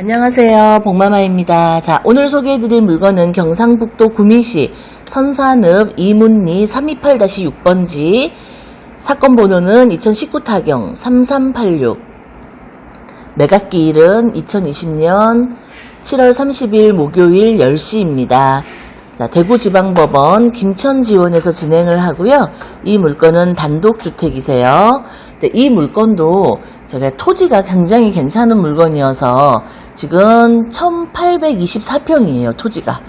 안녕하세요. 복마마입니다. 자, 오늘 소개해드릴 물건은 경상북도 구미시 선산읍 이문리 328-6번지 사건 번호는 2019 타경 3386 매각기일은 2020년 7월 30일 목요일 10시입니다. 자, 대구지방법원 김천지원에서 진행을 하고요. 이 물건은 단독주택이세요. 근데 이 물건도 제가 토지가 굉장히 괜찮은 물건이어서 지금 1824평이에요, 토지가.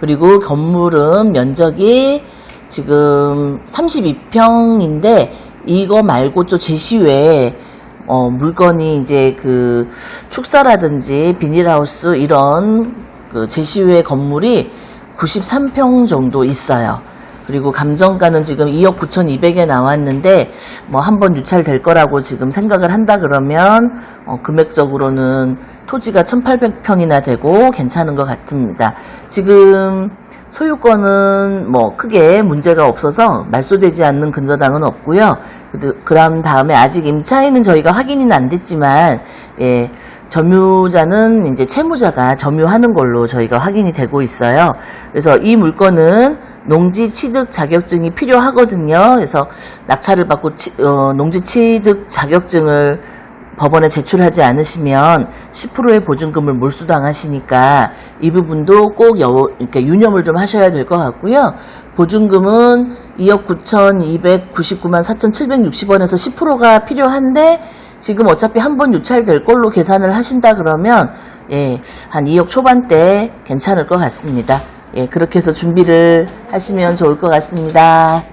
그리고 건물은 면적이 지금 32평인데 이거 말고 또 제시외에 어, 물건이 이제 그 축사라든지 비닐하우스 이런 그 제시외 건물이 93평 정도 있어요. 그리고 감정가는 지금 2억 9,200에 나왔는데 뭐 한 번 유찰될 거라고 지금 생각을 한다 그러면 어, 금액적으로는 토지가 1,800평이나 되고 괜찮은 것 같습니다. 지금 소유권은 뭐 크게 문제가 없어서 말소되지 않는 근저당은 없고요. 그 다음 다음에 아직 임차인은 저희가 확인은 안 됐지만 예, 점유자는 이제 채무자가 점유하는 걸로 저희가 확인이 되고 있어요. 그래서 이 물건은 농지 취득 자격증이 필요하거든요. 그래서 낙찰을 받고 치- 어, 농지 취득 자격증을 법원에 제출하지 않으시면 10%의 보증금을 몰수당하시니까 이 부분도 꼭 여, 이렇게 유념을 좀 하셔야 될 것 같고요. 보증금은 2억 9,299만 4,760원에서 10%가 필요한데 지금 어차피 한 번 유찰될 걸로 계산을 하신다 그러면 예, 한 2억 초반대 괜찮을 것 같습니다. 예, 그렇게 해서 준비를 하시면 좋을 것 같습니다.